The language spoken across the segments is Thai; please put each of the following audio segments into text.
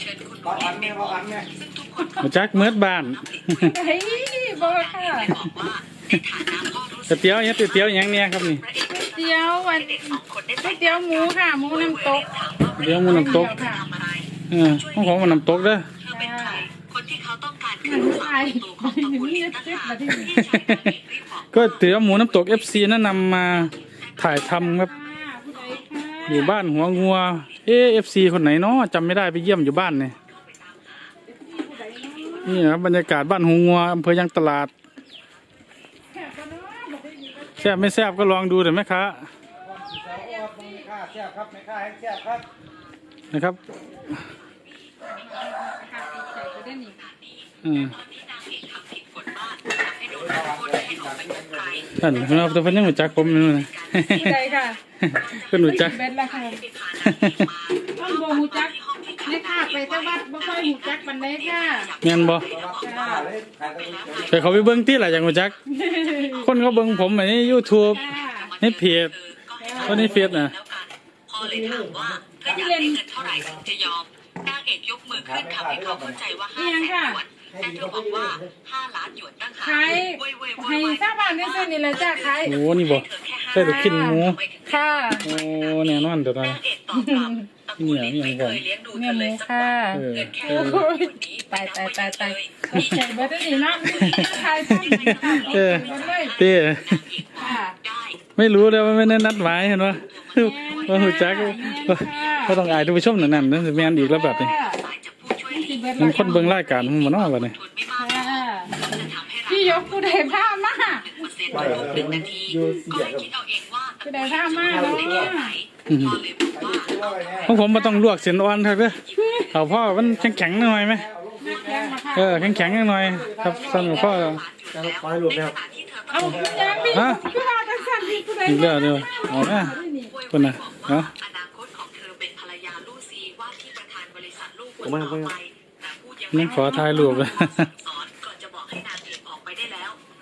เชิญคุณหนูนเล็กเนี่ยเอาอันเนี่ยซึ่งทุกคนมาจักเมือดบ้าน เฮ้ยบอกค่ะ บอกว่าในฐานะพ่อรู้สึก๋วยเตี๋ยวเนี่ยก๋วยเตี๋ยวอย่างเนี้ยครับนี่ พระเอกเตี๋ยววัน เด็กสองคนได้ก๋วยเตี๋ยวหมูค่ะ หมูน้ำตก เดี๋ยวมันน้ำตก ค่ะ ทำอะไร เออของผมมันน้ำตกเด้อ เธอเป็นใคร คนที่เขาต้องการคือลูกสาวคนโตของตระกูลลินตันหากที่ชายคนนี้รีบบอกก็เตี๋ยวหมูน้ำตก FC นั่นนำมาถ่ายทำครับ ค่ะผู้ใดค่ะอยู่บ้านหัวงัว เอฟซีคนไหนเนาะจำไม่ได้ไปเยี่ยมอยู่บ้านเนี่ยนี่ครับบรรยากาศบ้านหงงัวอำเภอยังตลาดแซ่บไม่แซ่บก็ลองดูเดี๋ยวแม่ค้านะครับอืมนั่นเราตัวพันยังหัวจักผมนู่นนะ ผู้ใดค่ะเพิ่นรู้จักเบ็ดละค่ะไปพานางเอกมาต้องบ่หูจักในค่ะไปแต่วัดบ่ค่อยหูจักปานใดค่ะแม่นบ่ค่ะเลยขายตะกุยเฉยไปเขาไปเบิ่งที่หลายอย่างรู้จัก คนเขาเบิ่งผมใน YouTube ค่ะในเพจก็ในเฟซน่ะแล้วกันพอเลยถามว่าเธออยากได้เงินเท่าไหร่ถึงจะยอมนางเอกยกมือขึ้นทำให้เขาเข้าใจว่าห้าแสนหยวนแต่เธอบอกว่าห้าล้านหยวนตั้งหากขายเว้ยเว้ยเว้ให้ยเว้ยชาวบ้านได้ซื้อนี่แหละจ้าขายโอ้นี่บ่ใส่ลูกชิ้นหมูค่ะโอ้แน่นอนเดี๋ยวนะเนไม่เคยเลี้ยงดูเธอเลยสักวันเออเงินแค่เออคนนี้ตายตายตายตายใส่เบ็ดได้นี่เนาะขายทั้งค่ะเออเลยเต้ค่ะไม่รู้เลยว่าไม่ได้นัดหมายเห็นปะว่าหูจักก็ต้องอายท่านผู้ชมหนั่นนั่นนั่นแมนอีกแล้วแบบนี้สายจากผู้ช่วยเหลือมันคนเบิ่งรายการมันบ่เนาะบัดนี้ ทำให้พี่ยกผู้ใดผ้ามาเปอร์เซ็นต์ทุกหนึ่งนาทีก็ให้คิดเอาเองว่าผู้ใดผ้ามาเนาะแค่ไหนพอเลยบอกว่าของผมบ่ต้องลวกเส้นอ่อนครับเด้อเอาพ่อมันแข็งๆหน่อยไหมแข็งมาค่ะเออแข็งๆหน่อยครับสั่นกับพ่อไปหลุดแล้วเอาอย่างนี้ฮะคือว่าจังซั่นพี่ผู้ใดอีกแล้วเดียวเอาแม่คนน่ะเนาะเนาะอนาคตของเธอเป็นภรรยาลูกซีว่าที่ประธานบริษัทลูกคนต่อไปแต่พูดยังนั่นขอถ่ายรูปเลย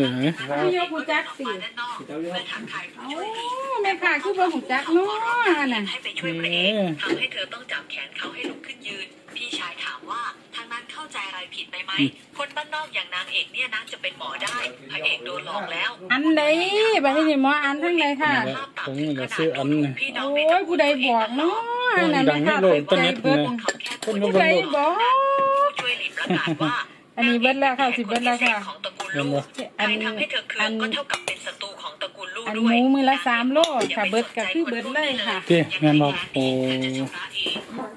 แล้วเออพี่ยกผู้จักสิมาด้านนอกเพื่อทักทายผู้โอ้ช่วยดีแม่ค่ะคือบ่หูจักเนาะน่ะให้ไปช่วยพระเอกทำให้เธอต้องจับแขนเขาให้ลุกขึ้นยืน พี่ชายถามว่าทางนั้นเข้าใจอะไรผิดไปไหม คนบ้านนอกอย่างนางเอกเนี่ยนะจะเป็นหมอได้พระเอกโดนหลอกแล้ว อันใดบัดนี้หมออันทั้งใดค่ะผมจะซื้ออันนี่พี่น้องโอ้ยผู้ใดบอกเนาะนั่นดัแม่งค่ะไม่โลดต้นเน็ตเบิดนะเขาแค่คนก็ผู้เบิ่ใดงโลดบอกผู้ช่วยหลินประกาศว่าอันนี้เบิดแล้วค่ะสิเบิดแล้วค่ะของตระกู ลลูกใครทำให้เธอเคืองก็เท่ากับเป็นศัตรูของตระกูลลูกอันด้หวยมูมือละสามโลค่ะเบิดก็คือเบิดเลยค่ะเต้แม่นบอกโอ้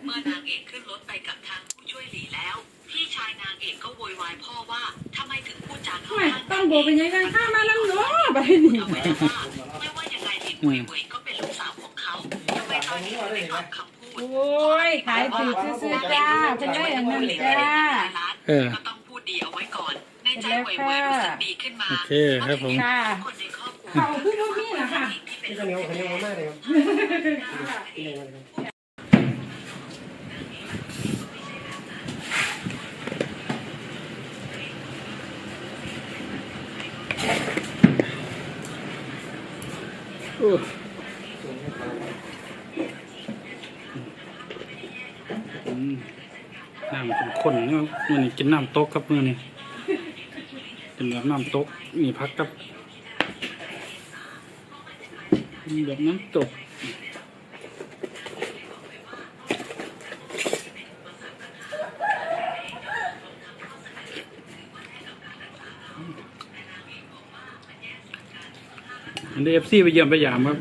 เมื่อนางเอกขึ้นรถไปกับทางผู้ช่วยหลีแล้ว พี่ชายนางเอกก็โวยวายพ่อว่าทำไมถึงพูดจาเข้าไม่ข้าง ต้องโบเป็นยังไงข้ามาน้ำเนาะบัดนี้เอาไว้ว่าไม่ว่ายังไงหลินเว่ยเว่ยก็เป็นลูกสาวของเขาทำไมตอนนี้ถึงได้ออกคำพูดโอ้ยขายถือซื้อๆจ้าเป็นได้อันนั้นจ้า เออ ก็ต้อง ในใจเว่ยเว่ยรู้สึกดีขึ้นมาโอเคครับผมค่ะคนในครอบครัวเขาคือบ่มีล่ะค่ะนี่ก็เหนียวเหนียวมากเลยครับอืมน้ำข้นๆนี่มื้อนี้กินน้ำตกครับมื้อนี้ กินแบบน้ำตกนี่พักกับแบบน้ำตกอันนี้เอฟซีไปเยี่ยมไปยามครับ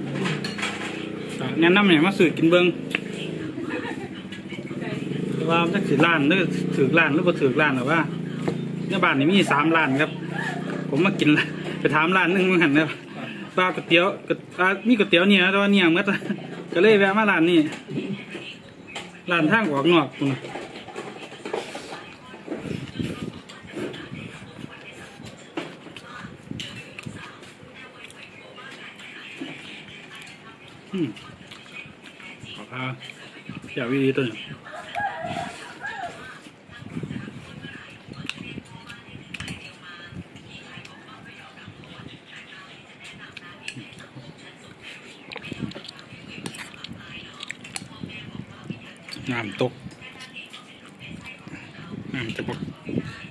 แนะนำให้มาซื้อกินเบิงแต่ว่าจักสิล้านหรือถือล้านหรือบ่ถือล้านหรือว่าในบ้านนี่มีสามล้านครับ ผมมากินละไปถามร้านนึงเหมือนกันครับว่าก๋วยเตี๋ยวก็มีก๋วยเตี๋ยวเนี่ยแต่ว่าเนี่ยหมดก็เลยแวะมาร้านนี้ร้านทางออกนอกพุ่นน่ะอืมขอพาอยากวิดีตัวนี้ น้ำตก น้ำจะบอก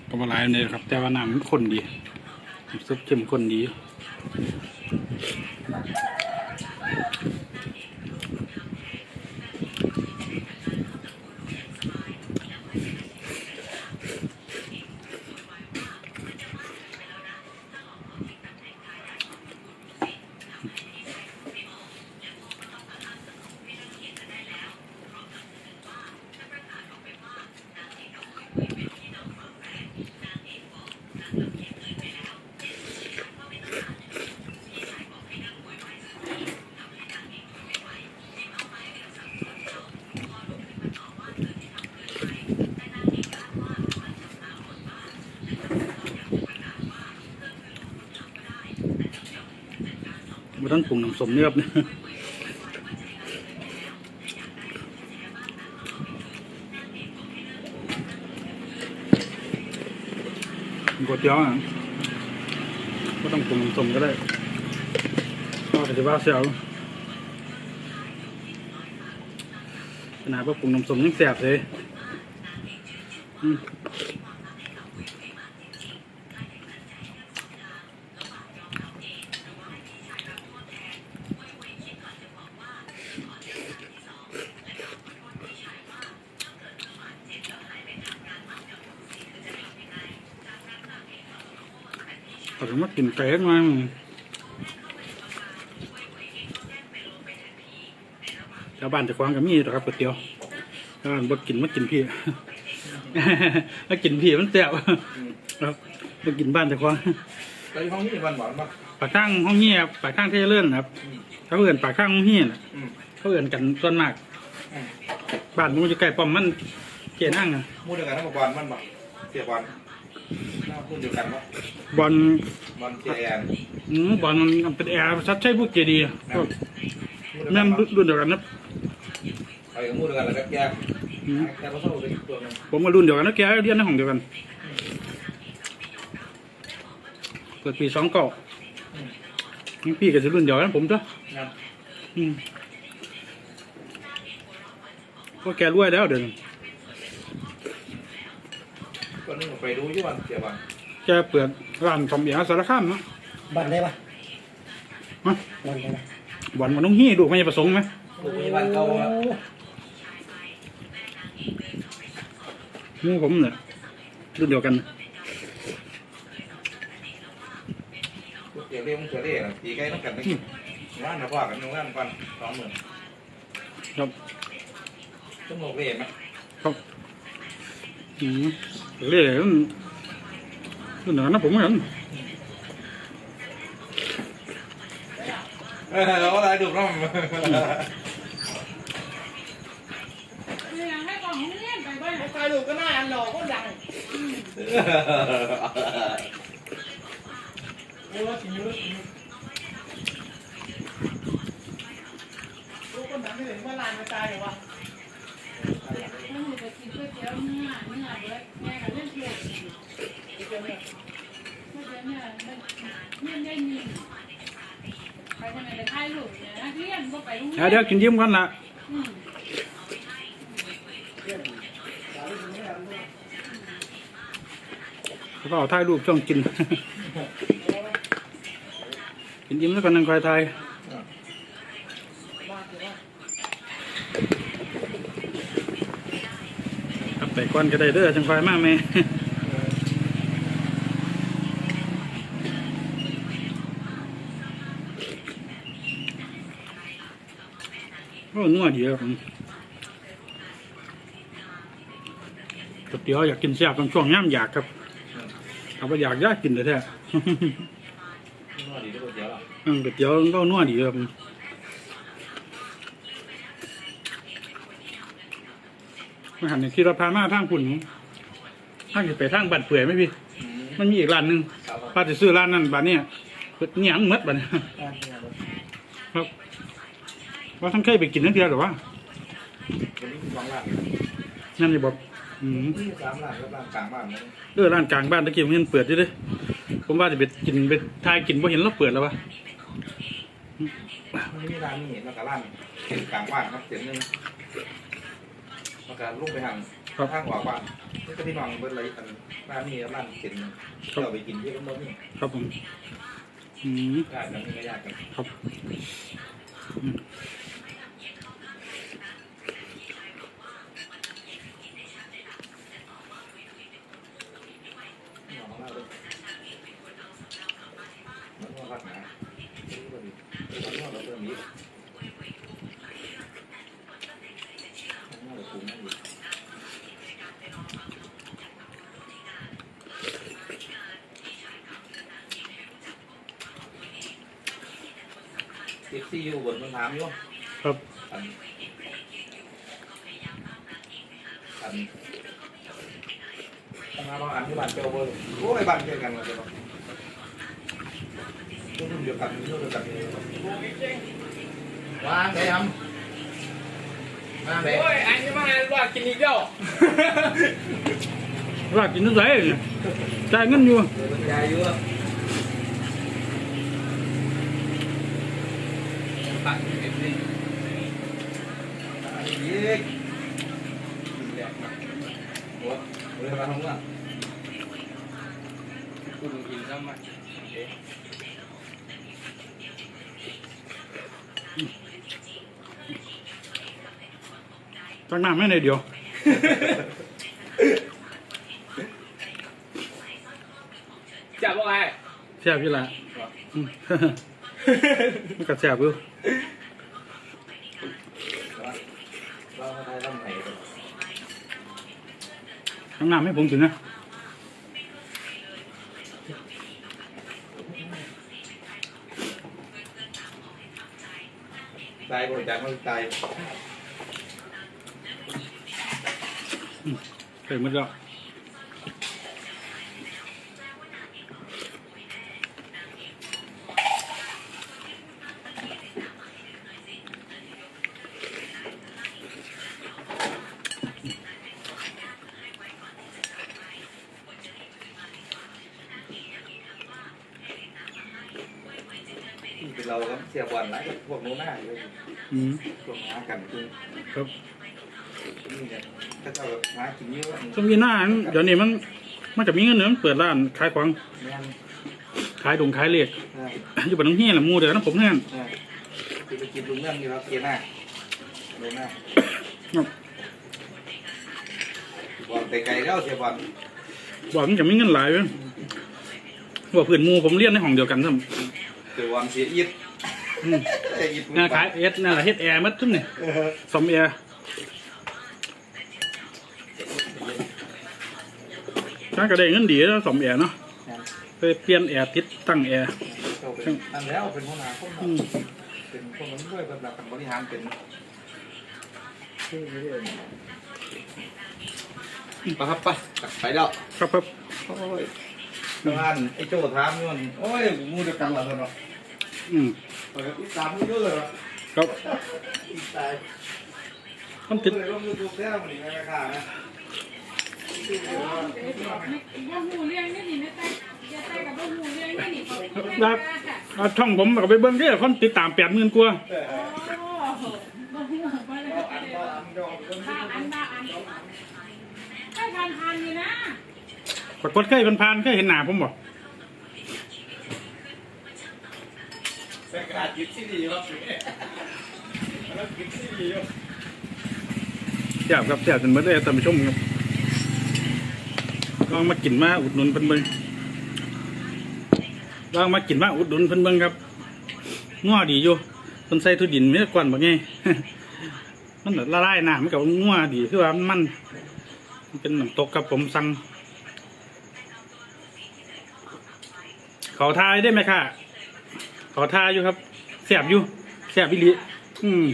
กระไรเลยครับ แต่ว่าน้ำมันข้นดีซุปเข้มข้นดี มาต้องปรุงน้ำส้มเนื้อครับก๋วยเตี๋ยวอะก็ต้องปรุงน้ำส้มก็ได้ก็จะว่าเสียวขนาดว่าปรุงน้ำส้มยังแสบเลย อืม มากินไก่มาชาวบ้านจะควางกับมีหรอกครับก๋วยเตี๋ยวชาวบ้านบ่กินมากินพี่มากินพี่มันแซ่บครับมากินบ้านจะควางไปห้องนี้วันหวานปะปากข้างห้องเงียบปากข้างเทเลื่อนครับเขาเอื่นปากข้างห้องเงียบน่ะอืมเขาเอื่นกันส่วนมากอืมบ้านมันจะใกล้ป้อมมันเกนั่งอะมูดเดียวกันนะกับบอลมันปะเสียบอล น่าพูดเดียวกันปะบอลบอลเจแอนอืมบอลมันเป็นแอร์ชัดใช่พวกเจดีย์พวกมูดเดียวแม่กันนปะรุ่นเดียวกันนะไปกับมูดเดียวกันแล้วก็แยกอืมแยกก็เข้าไปอีกตัวหนึงผมก็รุ่นเดียวกันนะแกเรียนในห้องเดียวกันเปิดปีสองเก้าพี่ก็จะรุ่นเดียวกันผมจ้ะนะอืมก็แกรวยแล้วเดี๋ยวนี้ ตัวนึงไปดูอยู่วันเสียบอลแกเปิดร้านสมเบียร์สารคามเนาะบันได้ปะฮะบันได้ปะบอลมันต้องฮี้ดูไม่ใช่ประสงค์ไหมลูกมีบ้านเก่าอะหมู่ผมเนี่ยรุ่นเดียวกันลูกเสียเรียมเสียเรียนะตีไก่ต้องกันได้ว่านนะพ่อกันว่านก่อนสองหมื่นครับต้องลงเรียนไหมครับอืม เรียกรุ่นรุ่นเดียวกันนะผมเหมือนกันเออเราก็ได้ดูน้องเนี่ยให้กล่องเลี้ยนไปบ้านใครดูก็น่าอันหล่อก็ดังโอ้รถกินอยู่รถกินอยู่ลูกคนดังที่เห็นว่าลานมาตายเหรอวะมันอยู่ไปกินก๋วยเตี๋ยวเนื้อเนื้อเบิดแม่ก็เล่นเกม เดี๋ยวเนี่ยก๋วยเตี๋ยวเนื้อมันเลี้ยนได้ยินไปทำไมไปถ่ายรูปเนี่ยนักเรียนก็ไปโรงเรียนเดี๋ยวกินยิ้มกันละอืมแล้วก็เอาถ่ายรูปช่องกิน กินยิ้มแล้วก็นั่งคอยถ่ายครับไปก่อนก็ได้เด้อจังคอยมากแม่ โอ้นัวดีครับผมก๋วยเตี๋ยวอยากกินแซ่บตอนช่วงย่ำอยากครับเอาไปอยากอยากกินเลยแท้นวดดีด้วยเดี๋ยวอืมก๋วยเตี๋ยวก็นัวดีครับผมมาหันในที่เราพามาทางคุณทางจะไปทางบัดเปื่อยไหมพี่ มันมีอีกร้านหนึ่งป้าจะซื้อร้านนั้นบ้านเนี้ยเปิดเนี่ยงหมดบ้านนี้ครับ ว่าทั้งเคยไปกินทั้งเดียวหรือว่าวันนี้สองล้านนั่นจะบอกอืมนี่สามล้านก็ล้านกลางบ้านเลยเออร้านกลางบ้านตะกี้มันยังเปิดอยู่เด้ผมว่าจะไปกินไปทายกินพอเห็นเราเปิดแล้ววะมันมีร้านนี่แล้วก็ร้านเสียงกลางบ้านครับเสียงหนึงแล้วก็ลุกไปทางครับทางออกบ้านนี่ก็ที่น้องเบิ้ลอะไรอันร้านนี้ร้านกินเที่ยวไปกินที่ก็บ่มีครับผมอืมญาติกันนี่ก็ญาติกันครับ อืม น้องเล่าด้วยมันว่ารักหนานี่ก็ดีมันว่าเราเริ่มนี้มันว่าเราปรุงนั่นอยู่เอฟ ซีอยู่บนมันถามอยู่ครับอันอันทำงานเราอันที่บ้านเจ้าเบอร์โอ้ยบ้านเดียวกันเลยเจ้ารุ่นเดียวกันรุ่นเดียวกันวางไหนทำวางไหนโอ้ยอันนี้มาว่ากินอีกแล้วว่ากินนั่นไงจ่ายเงินอยู่ยายเย อะตัดเอ็ดนี่อันนี้อีกแดกมาหัวเรือมาทำงานคุณกินซ้ำมา จักน้ำไม่ในเดียว จับว่าไง แซ่บพี่ละอืม มันก็แซ่บอยู่ เราได้ทำไหนกัน จักน้ำให้ผมถึงนะตายบริจาคมันตายใส่หมดแล้ว เป็นเราก็เสียบอลหลายกับพวกโน้นหน้าอยู่อืมพวกหากันคือครับนี่ไงถ้าเจ้าแบบหากินเยอะช่วงนี้หน้าเดี๋ยวนี้มันมันจะมีเงินเดือนเปิดร้านขายของแม่นขายดงขายเหล็กเอออยู่บ้านน้องเฮียแหละหมูเดี๋ยวน้ำผมเงื่อนเออคือไปกินลุงเรื่องนี่เราเกียร์หน้าโน้นหน้าครับบอลไปไกลแล้วเสียบอลบอกมันจะมีเงินหลายเว้ยบอกเพื่อนหมูผมเรียนในห้องเดียวกันทั้ง เสียบอลเสียอีดอืมเสียอีดงานขายเอสนั่นแหละเฮ็ดแอร์มัดทุกเนี่ยเออสมแอร์ถ้าก็ได้เงินดีแล้วสมแอร์เนาะไปเปลี่ยนแอร์ติดตั้งแอร์เจ้าเป็นอันแล้วเป็นหัวหน้าคนอืมเป็นคนนั้นด้วยเป็นแบบบริหารเป็นไปครับไปไปแล้วครับครับ โอ้ยบ้านไอ้โจ้ถามอยู่นั่นโอ้ยมูเดียวกันเหรอท่านเนาะอืมเปิดติตามมูเยอะเลยเหรอครับติดตายมันติดเลยลงยูทูบแล้วมันนี่ไม่ค่านะบ่หูเรื่องนี่นี่ไม่ใช่อย่าใส่กับบ่หูเรื่องนี่นี่เขาไม่ได้ได้ค่ะเอาช่องผมก็ไปเบิ้งเด้อคนติดตามแปดหมื่นกว่า เออโอ้บ่หูบ่เลย เอาอันเอาอันเอาอัน ข้าวอันบาอันใช่ทานทานอยู่นะ ปรากฏเคยเป็นพานเคยเห็นหน้าผมบ่เป็นกระดาษยิบที่ดีครับแล้วยิบที่ดีครับแซ่บครับแซ่บจนเบิดเลยท่านผู้ชมครับลองมากินมาอุดหนุนเพิ่นเบิ่งลองมากินมาอุดหนุนเพิ่นเบิ่งครับงัวดีอยู่เพิ่นใส่ทุดินมีแต่ก่อนบ่ไงมันละลายน้ำมันกับงัวดีคือว่ามันมัน เป็นน้ำตกครับผมสั่ง เขาทายได้ไหมค่ะ เขาทายอยู่ครับแสบอยู่แสบวิลิอืม